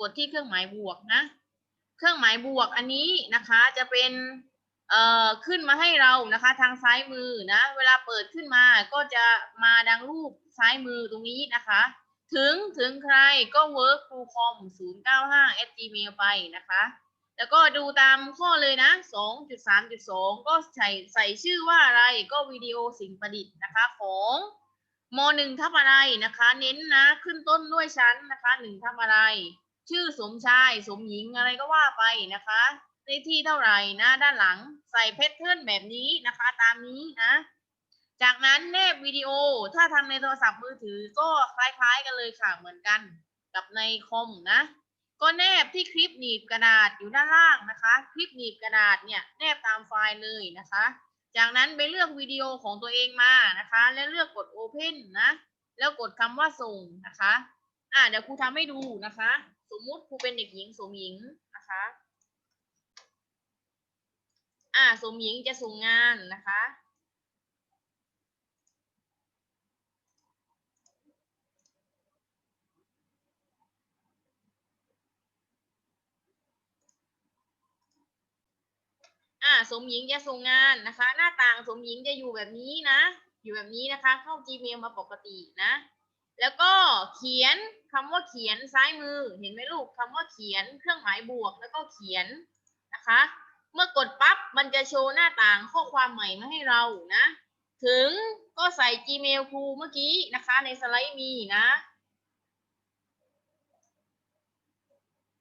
กดที่เครื่องหมายบวกนะ เครื่องหมายบวกอันนี้นะคะจะเป็นเอ่อขึ้นมาให้เรานะคะทางซ้ายมือนะ เวลาเปิดขึ้นมาก็จะมาดังรูปซ้ายมือตรงนี้นะคะ ถึงถึงใครก็ work t o com 095 at gmail ไปนะคะ แล้วก็ดูตามข้อเลยนะ 2.3.2 ก็ใส่ใส่ชื่อว่าอะไรก็วิดีโอสิ่งประดิษฐ์นะคะของม .1 ทับอะไรนะคะ เน้นนะ ขึ้นต้นด้วยชั้นนะคะ 1ทับอะไร ชื่อสมชายสมหญิงอะไรก็ว่าไปนะคะเลขที่เท่าไหร่นะด้านหลังใส่แพทเทิร์นแบบนี้นะคะ ตามนี้นะ จากนั้นแนบวิดีโอถ้าทำในโทรศัพท์มือถือก็คล้ายๆกันเลยค่ะเหมือนกันกับในคอมนะ ก็แนบที่คลิปหนีบกระดาษอยู่ด้านล่างนะคะ คลิปหนีบกระดาษเนี่ยแนบตามไฟล์เลยนะคะ จากนั้นไปเลือกวิดีโอของตัวเองมานะคะ แล้วเลือกกด Open นะ แล้วกดคำว่าส่งนะคะ อ่าเดี๋ยวครูทำให้ดูนะคะ สมมุติครูเป็นเด็กหญิงสมหญิงนะคะอ่าสมหญิงจะส่งงานนะคะอ่าสมหญิงจะส่งงานนะคะ หน้าต่างสมหญิงจะอยู่แบบนี้นะ อยู่แบบนี้นะคะ เข้า Gmail มาปกตินะ แล้วก็เขียนคำว่าเขียนซ้ายมือเห็นไหมลูกคำว่าเขียนเครื่องหมายบวกแล้วก็เขียนนะคะ เมื่อกดปั๊บมันจะโชว์หน้าต่างข้อความใหม่มาให้เรานะ ถึงก็ใส่ Gmail ครูเมื่อกี้นะคะ ในสไลด์มีนะ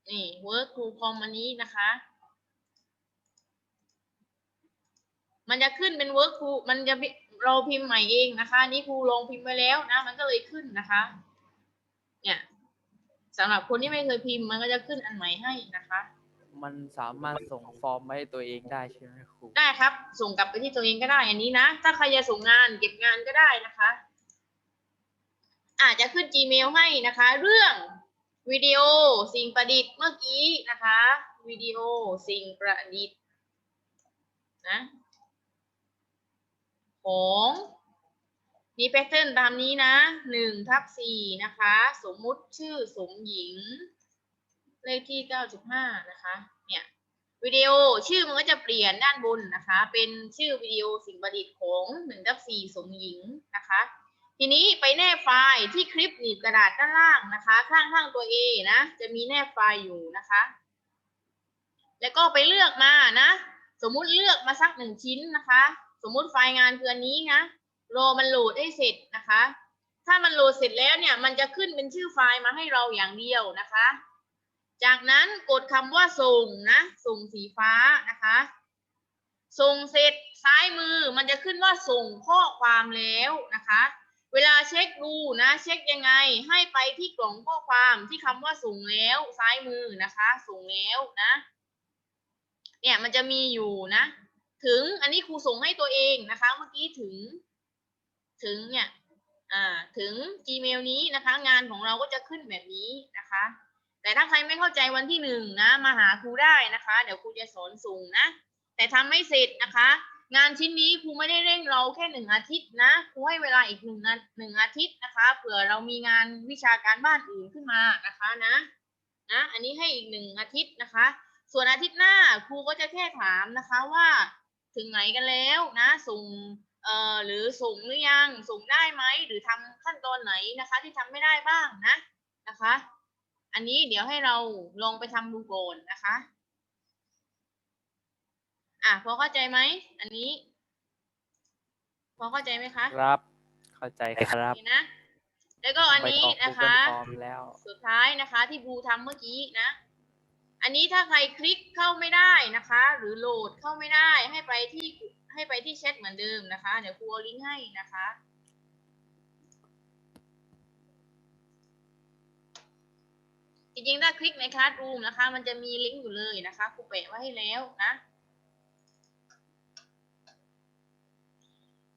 นี่ work to com อันนี้นะคะ มันจะขึ้นเป็น work to มันจะ เราพิมพ์ใหม่เองนะคะอันนี่ครูลงพิมพ์ไว้แล้วนะ มันก็เลยขึ้นนะคะ เนี่ยสำหรับคนที่ไม่เคยพิมพ์มันก็จะขึ้นอันใหม่ให้นะคะ มันสามารถส่งฟอร์มมาให้ตัวเองได้ใช่ไหมครูได้ครับ ส่งกลับไปที่ตัวเองก็ได้อันนี้นะ ถ้าใครจะส่งงานเก็บงานก็ได้นะคะ อาจจะขึ้น Gmail ให้นะคะ เรื่องวิดีโอสิ่งประดิษฐ์เมื่อกี้นะคะวิดีโอสิ่งประดิษฐ์นะ ของมีแพทเทิร์นตามนี้นะหนึ่งทับสี่นะคะ สมมุติชื่อสมหญิง เลขที่เก้าสิบห้านะคะ เนี่ยวิดีโอชื่อมันก็จะเปลี่ยนด้านบนนะคะ เป็นชื่อวิดีโอสิ่งประดิษฐ์ของหนึ่งทับสี่สมหญิงนะคะ ทีนี้ไปแนบไฟล์ที่คลิปหนีบกระดาษด้านล่างนะคะ ข้างๆตัว A นะ จะมีแนบไฟล์อยู่นะคะ แล้วก็ไปเลือกมานะ สมมุติเลือกมาสักหนึ่งชิ้นนะคะ สมมุติไฟล์งานคืออันนี้นะรอมันโหลดให้เสร็จนะคะ ถ้ามันโหลดเสร็จแล้วเนี่ยมันจะขึ้นเป็นชื่อไฟล์มาให้เราอย่างเดียวนะคะ จากนั้นกดคำว่าส่งนะส่งสีฟ้านะคะ ส่งเสร็จซ้ายมือมันจะขึ้นว่าส่งข้อความแล้วนะคะ เวลาเช็คดูนะเช็คยังไงให้ไปที่กล่องข้อความที่คำว่าส่งแล้วซ้ายมือนะคะ ส่งแล้วนะ เนี่ยมันจะมีอยู่นะ ถึงอันนี้ครูส่งให้ตัวเองนะคะ เมื่อกี้ถึง ถึงเนี่ยอ่าถึง Gmail นี้นะคะ งานของเราก็จะขึ้นแบบนี้นะคะ แต่ถ้าใครไม่เข้าใจวันที่หนึ่งนะมาหาครูได้นะคะ เดี๋ยวครูจะสอนส่งนะ แต่ทำไม่เสร็จนะคะ งานชิ้นนี้ครูไม่ได้เร่งเราแค่หนึ่งอาทิตย์นะครูให้เวลาอีกหนึ่งหนึ่งอาทิตย์นะคะเผื่อเรามีงานวิชาการบ้านอื่นขึ้นมานะคะนะนะอันนี้ให้อีกหนึ่งอาทิตย์นะคะ ส่วนอาทิตย์หน้าครูก็จะแค่ถามนะคะว่า ถึงไหนกันแล้วนะส่งเอ่อหรือส่งหรือยังส่งได้ไหมหรือทำขั้นตอนไหนนะคะ ที่ทำไม่ได้บ้างนะนะคะ อันนี้เดี๋ยวให้เราลองไปทำดูก่อนนะคะอะพอเข้าใจไหมอันนี้พอเข้าใจไหมคะครับ เข้าใจครับนี่นะแล้วก็อันไปนี้ต่อนะคะ Google Form แล้วสุดท้ายนะคะที่บูทำเมื่อกี้นะ อันนี้ถ้าใครคลิกเข้าไม่ได้นะคะ หรือโหลดเข้าไม่ได้ให้ไปที่ให้ไปที่แชทเหมือนเดิมนะคะ เดี๋ยวครูเอาลิงก์ให้นะคะจริงๆถ้าคลิกในคลาสรูมนะคะ มันจะมีลิงก์อยู่เลยนะคะครูแปะไว้ให้แล้วนะ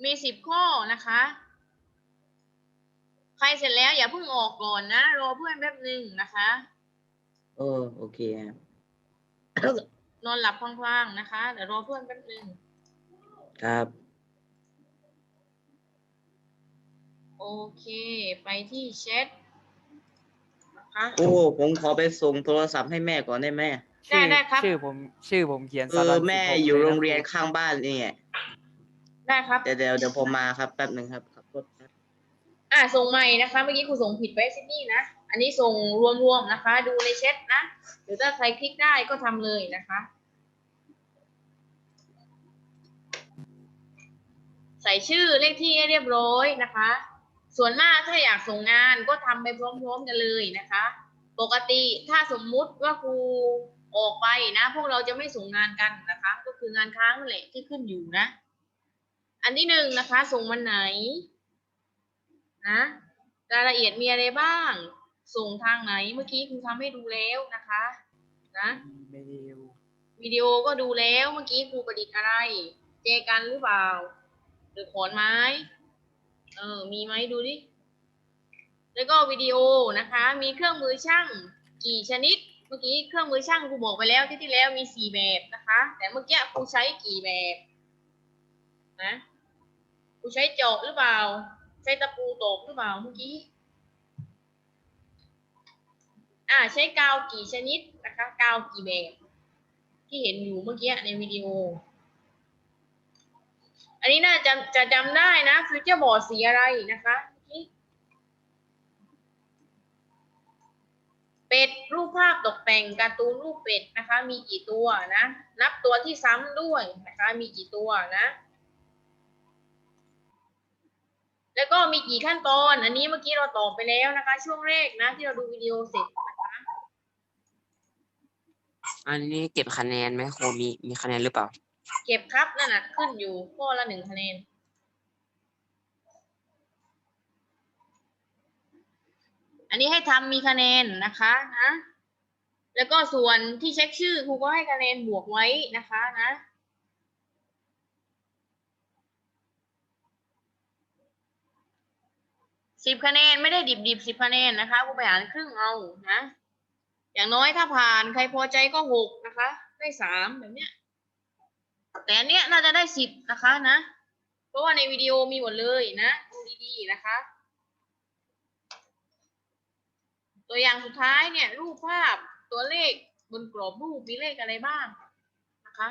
มีสิบข้อนะคะ ใครเสร็จแล้วอย่าเพิ่งออกก่อนนะ รอเพื่อนแป๊บหนึ่งนะคะ โอ้โอเคครับนอนหลับพลางๆนะคะเดี๋ยวรอเพื่อนแป๊บหนึ่งครับ โอเค ไปที่แชทนะคะโอ้ผมขอไปส่งโทรศัพท์ให้แม่ก่อนได้ไหมได้ชื่อได้ครับ ชื่อผมชื่อผมเขียนเอสาอรันแม่16อยู่ลโรนะงเรียนคข้างบ้านนี่ไงได้ครับ เดี๋ยวเดี๋ยวเดี๋ยวผมมาครับแป๊บหนึ่งครับขับรถครับ อ่าส่งใหม่นะคะ เมื่อกี้ครูส่งผิดไปซิดนี่นะ อันนี้ส่งรวมๆนะคะ ดูในแชทนะ หรือถ้าใครคลิกได้ก็ทำเลยนะคะ ใส่ชื่อเลขที่ให้เรียบร้อยนะคะ ส่วนมากถ้าอยากส่งงานก็ทำไปพร้อมๆกันเลยนะคะ ปกติถ้าสมมุติว่าครูออกไปนะ พวกเราจะไม่ส่งงานกันนะคะ ก็คืองานค้างนั่นแหละที่ขึ้นอยู่นะ อันที่หนึ่งนะคะ ส่งวันไหนนะรายละเอียดมีอะไรบ้าง ส่งทางไหนเมื่อกี้ครูทำให้ดูแล้วนะคะ นะไม่ได้ดูวิดีโอก็ดูแล้วเมื่อกี้ครูประดิษฐ์อะไร เจกันหรือเปล่า หรือขอนไม้ เออ มีไหมดูดิ แล้วก็วิดีโอนะคะ มีเครื่องมือช่างกี่ชนิด เมื่อกี้เครื่องมือช่างครูบอกไปแล้วที่ที่แล้วมีสี่แบบนะคะ แต่เมื่อกี้ครูใช้กี่แบบนะครูใช้เจาะหรือเปล่า ใช้ตะปูตอกหรือเปล่าเมื่อกี้ อ่าใช้กาวกี่ชนิดนะคะกาวกี่แบบ ที่เห็นอยู่เมื่อกี้ในวิดีโอ อันนี้น่าจะจะจำได้นะฟิวเจอร์บอร์ดสีอะไรนะคะเมื่อกี้เป็ดรูปภาพตกแต่งการ์ตูนรูปเป็ดนะคะ มีกี่ตัวนะ นับตัวที่ซ้ำด้วยนะคะ มีกี่ตัวนะ แล้วก็มีกี่ขั้นตอน อันนี้เมื่อกี้เราตอบไปแล้วนะคะ ช่วงแรกนะที่เราดูวิดีโอเสร็จนะคะอันนี้เก็บคะแนนไหมครูมีมีคะแนนหรือเปล่า เก็บครับนั่นน่ะขึ้นอยู่ข้อละหนึ่งคะแนนอันนี้ให้ทำมีคะแนนนะคะนะ แล้วก็ส่วนที่เช็คชื่อครูก็ให้คะแนนบวกไว้นะคะนะ สิบคะแนนไม่ได้ดิบดิบสิบคะแนนนะคะครูไปหารครึ่งเอานะ อย่างน้อยถ้าผ่านใครพอใจก็หกนะคะ ได้สามแบบเนี้ยแต่อันเนี้ยน่าจะได้สิบนะคะนะ เพราะว่าในวิดีโอมีหมดเลยนะดูดีๆนะคะ ตัวอย่างสุดท้ายเนี่ยรูปภาพตัวเลขบนกรอบรูปมีเลขอะไรบ้างนะคะ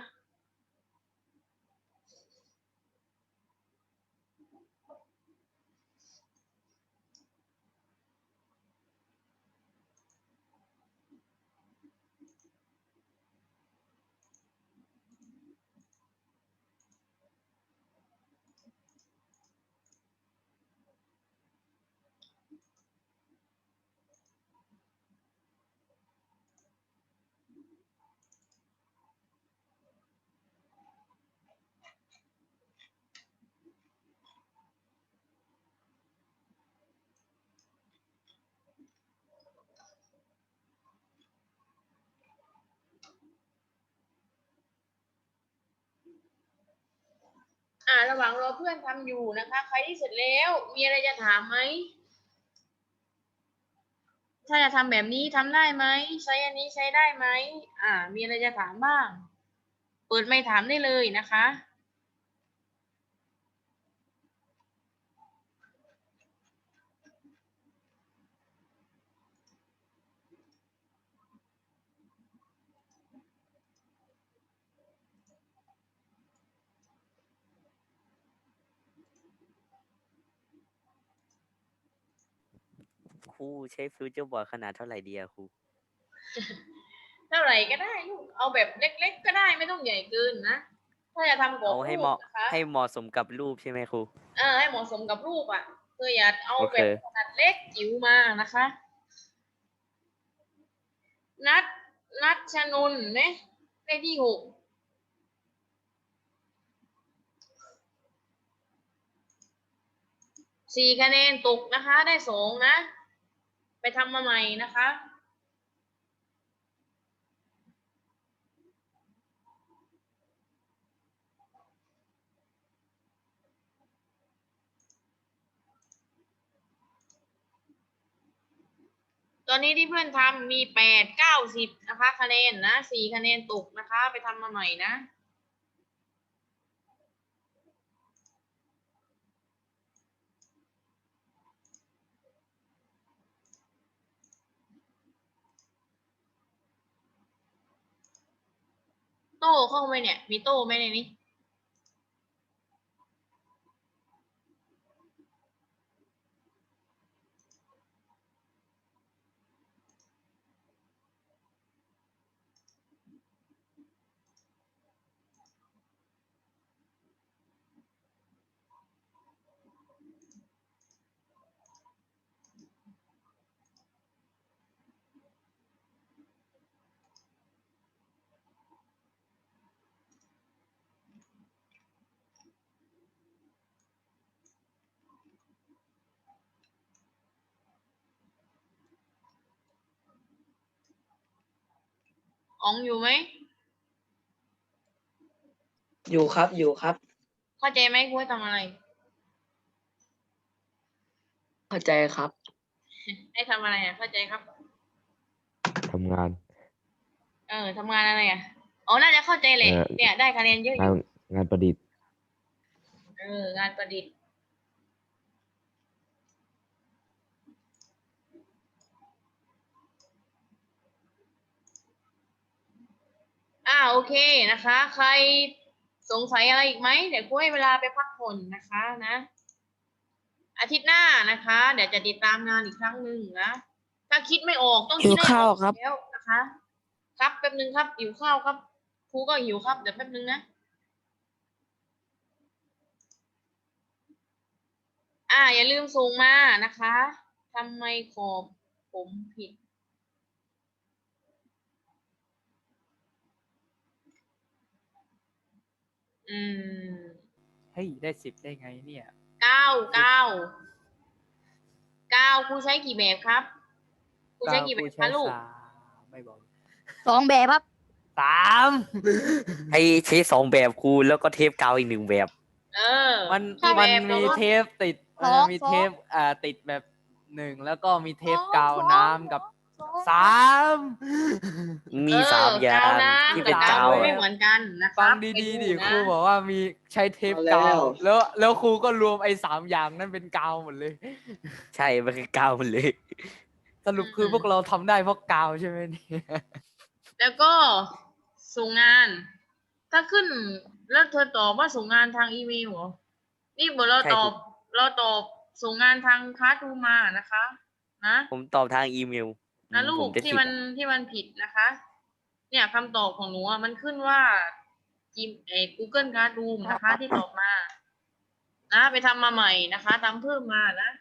อ่าระหว่างรอเพื่อนทำอยู่นะคะ ใครที่เสร็จแล้วมีอะไรจะถามไหมถ้าจะทำแบบนี้ทำได้ไหมใช้อันนี้ใช้ได้ไหมอ่า มีอะไรจะถามบ้าง เปิดไม่ถามได้เลยนะคะ ค รูใช้ฟิวเจอร์บอร์ดขนาดเท่าไหร่ดีอะครูเท่าไหร่ก็ได้ลูกเอาแบบเล็ก ๆ ก็ได้ไม่ต้องใหญ่เกินนะถ้าจะทำกรอบเอาให้รูเหมาะปนะคะให้เหมาะสมกับรูปใช่ไหมครู เออให้เหมาะสมกับรูปอะเธออย่าเอาโอแบเคบขนาดเล็กจิ๋วมานะคะ นัดนัดชนนท์ไหมเลขที่หกสี่คะแนนตกนะคะ ได้สองนะ ไปทำมาใหม่นะคะ ตอนนี้ที่เพื่อนทำมีแปดเก้าสิบนะคะ คะแนนนะสี่คะแนนตกนะคะ ไปทำมาใหม่นะ โต้เข้าไปเนี่ย มีโต้ไหมในนี้ อ๋องอยู่ไหม อยู่ครับอยู่ครับ เข้าใจไหมกูให้ทำอะไร เข้าใจครับ ให้ทำอะไรอะ เข้าใจครับ ทำงาน เออทำงานอะไรอะ อ๋อ น่าจะเข้าใจแหละเออ เนี่ย ได้คะแนนเยอะองานยู่งานประดิษฐ์ เออ งานประดิษฐ์ อ่าโอเคนะคะ ใครสงสัยอะไรอีกไหมเดี๋ยวกูให้เวลาไปพักผ่อนนะคะนะ อาทิตย์หน้านะคะ เดี๋ยวจะติดตามงานอีกครั้งหนึ่งนะถ้าคิดไม่ออกต้องหิวดให้ข้าวออกครับแล้วนะคะ ครับแป๊บนึงครับหิวข้าวครับครูก็หิวครับเดี๋ยวแป๊บนึงนะอ่าอย่าลืมส่งมานะคะทำไมขอบผมผิด อืมเฮ้ยได้สิบได้ไงเนี่ยเก้าเก้าเก้าครูใช้กี่แบบครับครูใช้กี่แบบกูคะลูกสามไม่บอกสองแบบครับ สามให้ใช้สองแบบครูแล้วก็เทปกาวอีกหนึ่งแบบ เออมันถ้ามันแบบมีเราก็ เทปติดสองมันมีสองเทปอ่าติดแบบหนึ่งแล้วก็มีเทปสองกาวสองน้ำกับ สองสามมีเออสามอย่างกวน้ำที่เป็นกับกาวมืออะไม่เหมือนกันนะคฟัรังบดีๆไปดินะครูบอกว่ามีใช้เทปเอาแล้วกาว แล้วแล้วครูก็รวมไอ้สามอย่างนั้นเป็นกาวหมดเลย ใช่ มันคือกาวหมันเลย สรุปคือพวกเราทำได้เพราะกาวใช่ไหมเนี่ยแล้วก็ส่งงาน ถ้าขึ้นแล้วเธอตอบว่าส่งงานทางอีเมลเหรอ นี่บอกเราใช่ตอบครับเราตอบส่งงานทางคลาสรูมมานะคะ นะ ผมตอบทางอีเมล นะอืมลูผกจะที่ผิดมันอะที่มันผิดนะคะ เนี่ยคำตอบของหนูอะมันขึ้นว่าจีเอ Google Classroom นะคะที่ตอบมา นะไปทำมาใหม่นะคะทำเพิ่มมานะ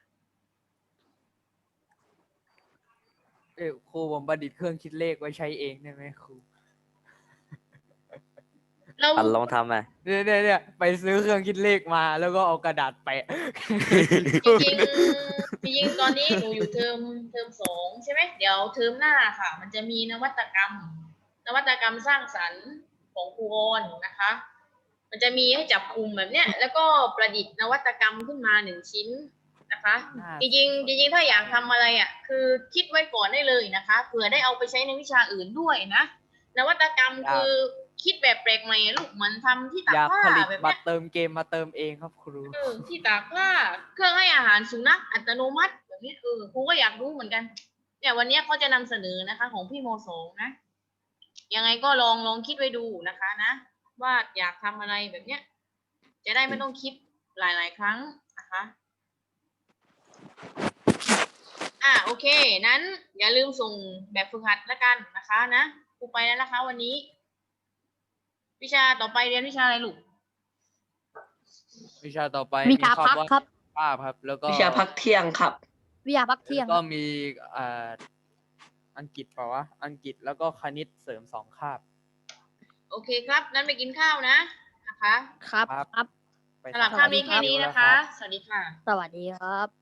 เอ้ยครูผมประดิษฐ์เครื่องคิดเลขไว้ใช้เองได้ไหมครูเราอันลองทำอะ เนี่ยเนี่ยเนี่ยไปซื้อเครื่องคิดเลขมาแล้วก็เอากระดาษแปะ จริงๆ จริงๆตอนนี้หนูอยู่เทอมเทอมสองใช่ไหมเดี๋ยวเทอมหน้าค่ะ มันจะมีนวัตกรรม นวัตกรรมสร้างสรรค์ของครูออนนะคะ มันจะมีให้จับกลุ่มแบบเนี้ย แล้วก็ประดิษฐ์นวัตกรรมขึ้นมาหนึ่งชิ้นนะคะอ่าจริงๆจริงๆถ้าอยากทำอะไรอะคือคิดไว้ก่อนได้เลยนะคะเผื่อได้เอาไปใช้ในวิชาอื่นด้วยนะนวัตกรรมคือ คิดแบบแปลกใหม่อะลูกเหมือนทำที่ตากอยากผ้าผลิตแบบบัเนี้ตยรเติมเกมมาเติมเองครับครู เออที่ตากผ้าเครื่องให้อาหารสุนัขอัตโนมัติแบบนี้เออครูก็อยากรู้เหมือนกันเนี่ยวันเนี้ยเขาจะนำเสนอนะคะ ของพี่โมโสงนะยังไงก็ลองลองคิดไว้ดูนะคะนะ ว่าอยากทำอะไรแบบเนี้ย จะได้ไม่ต้องคิดหลาย ๆ ครั้งนะคะ อ่าโอเค นั้นอย่าลืมส่งแบบฝึกหัดแล้วกันนะคะนะครูไปแล้วนะคะวันนี้ วิชาต่อไปเรียนวิชาอะไรลูก วิชาต่อไปวิชาพักวดครับ ภาพครับ แล้วก็วิชาพักเที่ยงครับ วิชาพักเที่ยงแล้วก็มีเอ่ออังกฤษเปล่าวะอังกฤษแล้วก็คณิตเสริมสองคาบ โอเคครับ นั้นไปกินข้าวนะ นะคะครับครับ ครับ ไปสำหรับทำข้าวนี้แค่วนี้แล้วนะคะรับสวัสดีค่ะ สวัสดีครับ